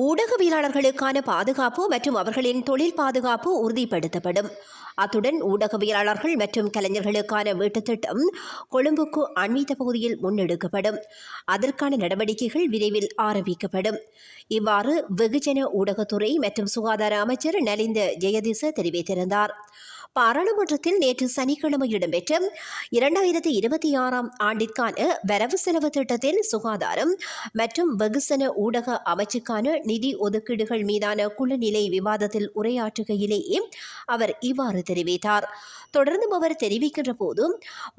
ஊடகவியலாளர்களுக்கான பாதுகாப்பு மற்றும் அவர்களின் தொழில் பாதுகாப்பு உறுதிப்படுத்தப்படும். அத்துடன் ஊடகவியலாளர்கள் மற்றும் கலைஞர்களுக்கான வீட்டுத் திட்டம் கொழும்புக்கு அண்மித்த பகுதியில் முன்னெடுக்கப்படும். அதற்கான நடவடிக்கைகள் விரைவில் ஆரம்பிக்கப்படும். இவ்வாறு வெகுஜன ஊடகத்துறை மற்றும் சுகாதார அமைச்சர் நலிந்த ஜெயதிச தெரிவித்திருந்தார். பாராளுமன்றத்தில் நேற்று சனிக்கிழமை இடம்பெற்ற இரண்டாயிரத்தி இருபத்தி ஆறாம் ஆண்டிற்கான வரவு செலவு திட்டத்தில் சுகாதாரம் மற்றும் வெகுசன ஊடக அமைச்சுக்கான நிதி ஒதுக்கீடுகள் மீதான குழுநிலை விவாதத்தில் உரையாற்றுகையிலேயே அவர் இவ்வாறு தெரிவித்தார். தொடர்ந்தும் அவர் தெரிவிக்கின்ற போது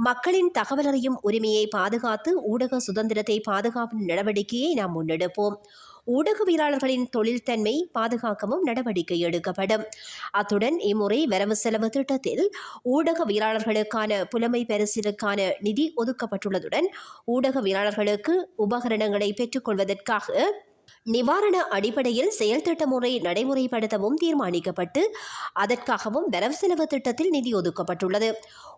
மக்களின் தகவல் அறியும் உரிமையை பாதுகாத்து ஊடக சுதந்திரத்தை பாதுகாப்பு நடவடிக்கையை நாம் முன்னெடுப்போம். ஊடகவியலாளர்களின் தொழில்தன்மை பாதுகாக்கவும் நடவடிக்கை எடுக்கப்படும். அத்துடன் இம்முறை வரவு செலவு திட்டத்தில் ஊடகவியலாளர்களுக்கான புலமை பரிசிலுக்கான நிதி ஒதுக்கப்பட்டுள்ளதுடன் ஊடகவியலாளர்களுக்கு உபகரணங்களை பெற்றுக்கொள்வதற்காக நிவாரண அடிப்படையில் செயல் திட்ட முறை நடைமுறைப்படுத்தவும் தீர்மானிக்கப்பட்டு அதற்காகவும் வரவு செலவு திட்டத்தில் நிதி ஒதுக்கப்பட்டுள்ளது.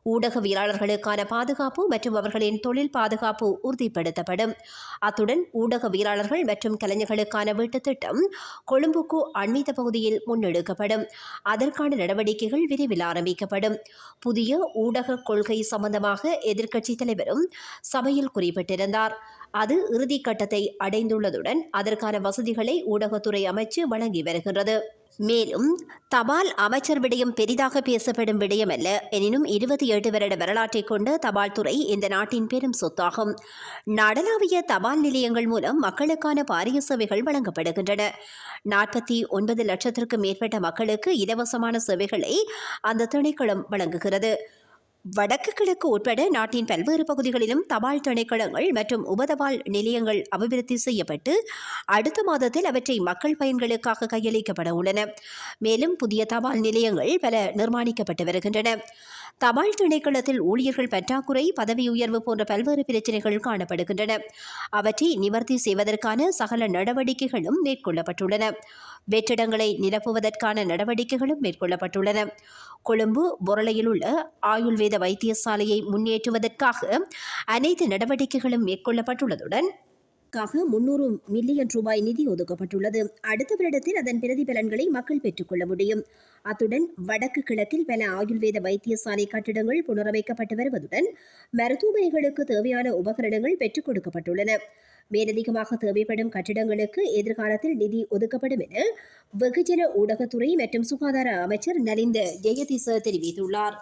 ஊடகவியலாளர்களுக்கான பாதுகாப்பு மற்றும் அவர்களின் தொழில் பாதுகாப்பு உறுதிப்படுத்தப்படும். அத்துடன் ஊடகவியலாளர்கள் மற்றும் கலைஞர்களுக்கான வீட்டுத் திட்டம் கொழும்புக்கு அண்மித்த பகுதியில் முன்னெடுக்கப்படும். அதற்கான நடவடிக்கைகள் விரைவில் ஆரம்பிக்கப்படும். புதிய ஊடக கொள்கை சம்பந்தமாக எதிர்க்கட்சித் தலைவரும் சபையில் குறிப்பிட்டிருந்தார். அது இறுதிக்கட்டத்தை அடைந்துள்ளதுடன் அதற்கு அதற்கான வசதிகளை ஊடகத்துறை அமைச்சு வழங்கி வருகின்றது. மேலும் தபால் அமைச்சர் விடயம் பெரிதாக பேசப்படும் விடயமல்ல எனினும் இருபத்தி எட்டு வருட வரலாற்றை கொண்ட தபால் துறை இந்த நாட்டின் பெரும் சொத்தாகும். நாடளாவிய தபால் நிலையங்கள் மூலம் மக்களுக்கான பாரிய சேவைகள் வழங்கப்படுகின்றன. நாற்பத்தி ஒன்பது லட்சத்திற்கும் மேற்பட்ட மக்களுக்கு இலவசமான சேவைகளை அந்த திணைக்களம் வழங்குகிறது. வடக்கு கிழக்கு உட்பட நாட்டின் பல்வேறு பகுதிகளிலும் தபால் திணைக்களங்கள் மற்றும் உபதபால் நிலையங்கள் அபிவிருத்தி செய்யப்பட்டு அடுத்த மாதத்தில் அவற்றை மக்கள் பயன்களுக்காக கையளிக்கப்பட உள்ளன. மேலும் புதிய தபால் நிலையங்கள் பல நிர்மாணிக்கப்பட்டு வருகின்றன. தபால் திணைக்களத்தில் ஊழியர்கள் பற்றாக்குறை பதவி உயர்வு போன்ற பல்வேறு பிரச்சினைகள் காணப்படுகின்றன. அவற்றை நிவர்த்தி செய்வதற்கான சகல நடவடிக்கைகளும் மேற்கொள்ளப்பட்டுள்ளன. வெற்றிடங்களை நிரப்புவதற்கான நடவடிக்கைகளும் மேற்கொள்ளப்பட்டுள்ளன. கொழும்பு பொருளையில் உள்ள ஆயுர்வேத வைத்தியசாலையை முன்னேற்றுவதற்காக அனைத்து நடவடிக்கைகளும் மேற்கொள்ளப்பட்டுள்ளதுடன் இதற்காக முன்னூறு மில்லியன் ரூபாய் நிதி ஒதுக்கப்பட்டுள்ளது. அடுத்த வருடத்தில் அதன் பிரதிபலன்களை மக்கள் பெற்றுக்கொள்ள முடியும். அத்துடன் வடக்கு கிழக்கில் பல ஆயுர்வேத வைத்தியசாலை கட்டிடங்கள் புனரமைக்கப்பட்டு வருவதுடன் மருத்துவமனைகளுக்கு தேவையான உபகரணங்கள் பெற்றுக் கொடுக்கப்பட்டுள்ளன. மேலதிகமாக தேவைப்படும் கட்டிடங்களுக்கு எதிர்காலத்தில் நிதி ஒதுக்கப்படும் என வெகுஜன ஊடகத்துறை மற்றும் சுகாதார அமைச்சர் நலிந்த ஜெயதிச தெரிவித்துள்ளார்.